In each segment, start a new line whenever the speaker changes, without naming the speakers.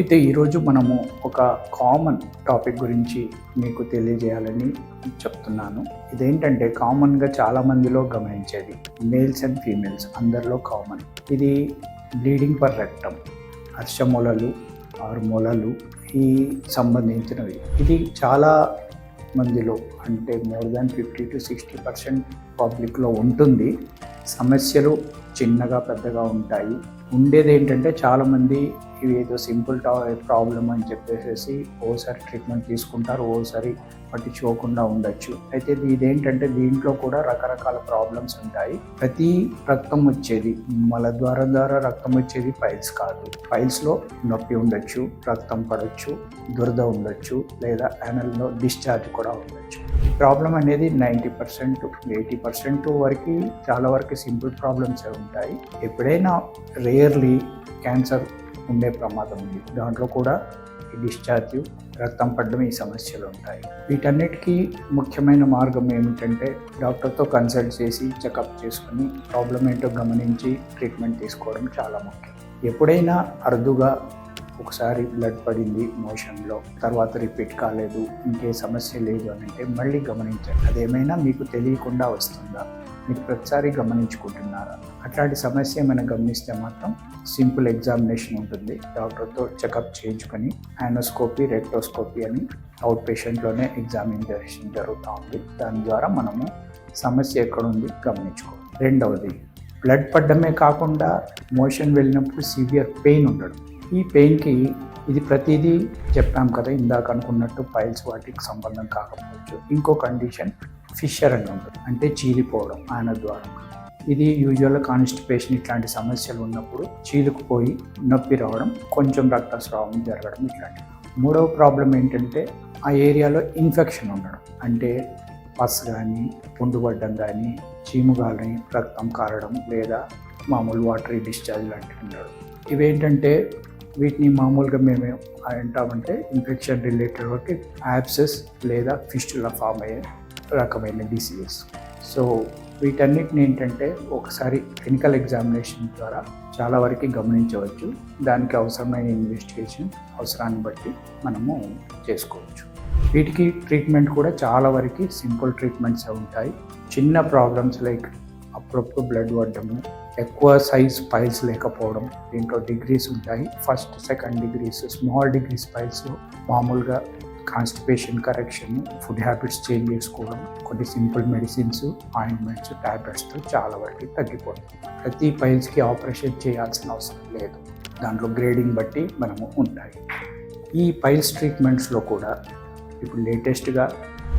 అయితే ఈరోజు మనము ఒక కామన్ టాపిక్ గురించి మీకు తెలియజేయాలని చెప్తున్నాను. ఇదేంటంటే కామన్గా చాలా మందిలో గమనించేది మేల్స్ అండ్ ఫీమేల్స్ అందరిలో కామన్. ఇది బ్లీడింగ్ పర్ రక్తం హర్షమూలలు ఆరు మూలలు ఈ సంబంధించినవి. ఇది చాలా మందిలో అంటే more than fifty to sixty percent పబ్లిక్లో ఉంటుంది. సమస్యలు చిన్నగా పెద్దగా ఉంటాయి. ఉండేది ఏంటంటే చాలామంది ఇవి ఏదో సింపుల్ టా ప్రాబ్లం అని చెప్పేసి ఓసారి ట్రీట్మెంట్ తీసుకుంటారు ఓసారి పట్టించుకోకుండా ఉండొచ్చు. అయితే ఇది- ఇదేంటంటే దీంట్లో కూడా రకరకాల ప్రాబ్లమ్స్ ఉంటాయి. ప్రతి రక్తం వచ్చేది మల ద్వారా రక్తం వచ్చేది ఫైల్స్ కాదు. ఫైల్స్లో నొప్పి ఉండొచ్చు రక్తం పడవచ్చు దురద ఉండొచ్చు లేదా యానల్లో డిశ్చార్జ్ కూడా ఉండొచ్చు. ప్రాబ్లం అనేది నైంటీ పర్సెంట్ ఎయిటీ పర్సెంట్ వరకు చాలా వరకు సింపుల్ ప్రాబ్లమ్స్ ఉంటాయి. ఎప్పుడైనా రేర్లీ క్యాన్సర్ ఉండే ప్రమాదం ఉంది. దాంట్లో కూడా డిశ్చార్జ్ రక్తం పడడం ఈ సమస్యలు ఉంటాయి. వీటన్నిటికీ ముఖ్యమైన మార్గం ఏమిటంటే డాక్టర్తో కన్సల్ట్ చేసి చెకప్ చేసుకుని ప్రాబ్లం ఏంటో గమనించి ట్రీట్మెంట్ తీసుకోవడం చాలా ముఖ్యం. ఎప్పుడైనా అరుదుగా ఒకసారి బ్లడ్ పడింది మోషన్లో తర్వాత రిపీట్ కాలేదు ఇంకే సమస్య లేదు అని అంటే మళ్ళీ గమనించండి. అదేమైనా మీకు తెలియకుండా వస్తుందా? మీరు ప్రతిసారి గమనించుకుంటున్నారా? అట్లాంటి సమస్య ఏమైనా గమనిస్తే మాత్రం సింపుల్ ఎగ్జామినేషన్ ఉంటుంది. డాక్టర్తో చెకప్ చేయించుకొని యానోస్కోపీ రెక్టోస్కోపీ అని అవుట్ పేషెంట్లోనే ఎగ్జామినేషన్ జరుగుతూ ఉంది. దాని ద్వారా మనము సమస్య ఎక్కడుంది గమనించుకోవాలి. రెండవది బ్లడ్ పడ్డమే కాకుండా మోషన్ వెళ్ళినప్పుడు సివియర్ పెయిన్ ఉండడం. ఈ పెయిన్కి ఇది ప్రతిదీ చెప్పాం కదా ఇందాక అనుకున్నట్టు పైల్స్ వాటికి సంబంధం కాకపోవచ్చు. ఇంకో కండిషన్ ఫిషర్ అని ఉంటుంది. అంటే చీలిపోవడం ఆయన ద్వారా ఇది యూజువల్గా కాన్స్టిపేషన్ ఇట్లాంటి సమస్యలు ఉన్నప్పుడు చీలుకుపోయి నొప్పి రావడం కొంచెం రక్తస్రావం జరగడం ఇట్లాంటివి. మూడవ ప్రాబ్లం ఏంటంటే ఆ ఏరియాలో ఇన్ఫెక్షన్ ఉండడం. అంటే పస్ కానీ పుండుపడ్డం కానీ చీము కానీ రక్తం కారడం లేదా మామూలు వాటరీ డిశ్చార్జ్ లాంటివి ఉండడం. ఇవేంటంటే వీటిని మామూలుగా మేము అంటామంటే ఇన్ఫెక్షన్ రిలేటెడ్ వరకు యాప్సెస్ లేదా ఫిస్టులా ఫామ్ అయ్యే రకమైన డిసీజెస్ సో వీటన్నిటిని ఏంటంటే ఒకసారి క్లినికల్ ఎగ్జామినేషన్ ద్వారా చాలా వరకు గమనించవచ్చు. దానికి అవసరమైన ఇన్వెస్టిగేషన్ అవసరాన్ని బట్టి మనము చేసుకోవచ్చు. వీటికి ట్రీట్మెంట్ కూడా చాలా వరకు సింపుల్ ట్రీట్మెంట్స్ ఉంటాయి. చిన్న ప్రాబ్లమ్స్ లైక్ అప్పుడప్పుడు బ్లడ్ పడ్డము. ఎక్కువ సైజ్ పైల్స్ లేకపోవడం. దీంట్లో డిగ్రీస్ ఉంటాయి. First second degrees small degrees piles మామూలుగా constipation correction food habits change చేసుకోవడం. కొన్ని సింపుల్ మెడిసిన్స్ ఆయింట్మెంట్స్ ట్యాబ్లెట్స్తో చాలా వరకు తగ్గిపోతుంది. ప్రతి పైల్స్కి ఆపరేషన్ చేయాల్సిన అవసరం లేదు. దాంట్లో గ్రేడింగ్ బట్టి మనము ఉంటాయి. ఈ పైల్స్ ట్రీట్మెంట్స్లో కూడా ఇప్పుడు లేటెస్ట్గా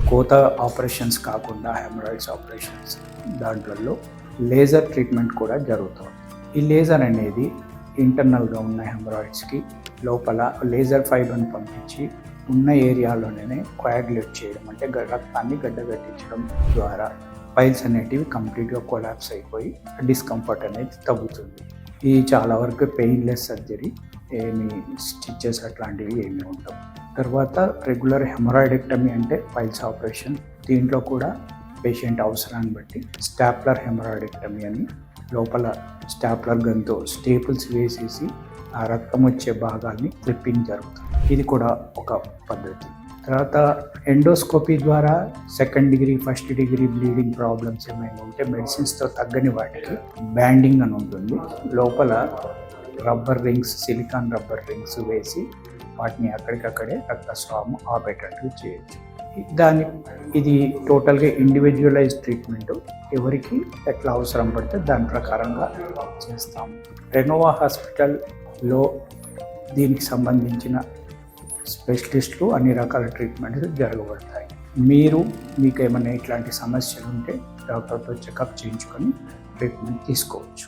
కోత ఆపరేషన్స్ కాకుండా హెమరాయిడ్స్ ఆపరేషన్స్ దాంట్లో లేజర్ ట్రీట్మెంట్ కూడా జరుగుతుంది. ఈ లేజర్ అనేది ఇంటర్నల్గా ఉన్న హెమరాయిడ్స్కి లోపల లేజర్ ఫైబర్ని పంపించి ఉన్న ఏరియాలోనే కోయాగులేట్ చేయడం అంటే రక్తాన్ని గడ్డగట్టించడం ద్వారా పైల్స్ అనేటివి కంప్లీట్గా కొలాప్స్ అయిపోయి డిస్కంఫర్ట్ అనేది తగ్గుతుంది. ఇది చాలా వరకు పెయిన్లెస్ సర్జరీ ఏమి స్టిచ్చెస్ అట్లాంటివి ఏమి ఉండవు. తర్వాత రెగ్యులర్ హెమరాయిడెక్టమీ అంటే పైల్స్ ఆపరేషన్ దీంట్లో కూడా పేషెంట్ అవసరాన్ని బట్టి స్టాప్లర్ హెమరాయిడెక్టమీ అని లోపల స్టాప్లర్ గన్తో స్టేపుల్స్ వేసేసి ఆ రక్తం వచ్చే భాగాల్ని క్లిప్పింగ్ జరుగుతుంది. ఇది కూడా ఒక పద్ధతి. తర్వాత ఎండోస్కోపీ ద్వారా second degree first degree bleeding problems ఏమైనా ఉంటే మెడిసిన్స్తో తగ్గని వాటికి బ్యాండింగ్ అని ఉంటుంది. లోపల rubber rings silicone rubber rings వేసి వాటిని అక్కడికక్కడే రక్తస్రావం ఆపేటట్టు చేయొచ్చు. దాని ఇది టోటల్గా ఇండివిజువలైజ్ ట్రీట్మెంట్ ఎవరికి ఎట్లా అవసరం పడితే దాని ప్రకారంగా చేస్తాము. రెనోవా హాస్పిటల్లో దీనికి సంబంధించిన స్పెషలిస్టులు అన్ని రకాల ట్రీట్మెంట్స్ జరగబడతాయి. మీరు మీకు ఏమైనా ఇట్లాంటి సమస్యలు ఉంటే డాక్టర్తో చెకప్ చేయించుకొని ట్రీట్మెంట్ తీసుకోవచ్చు.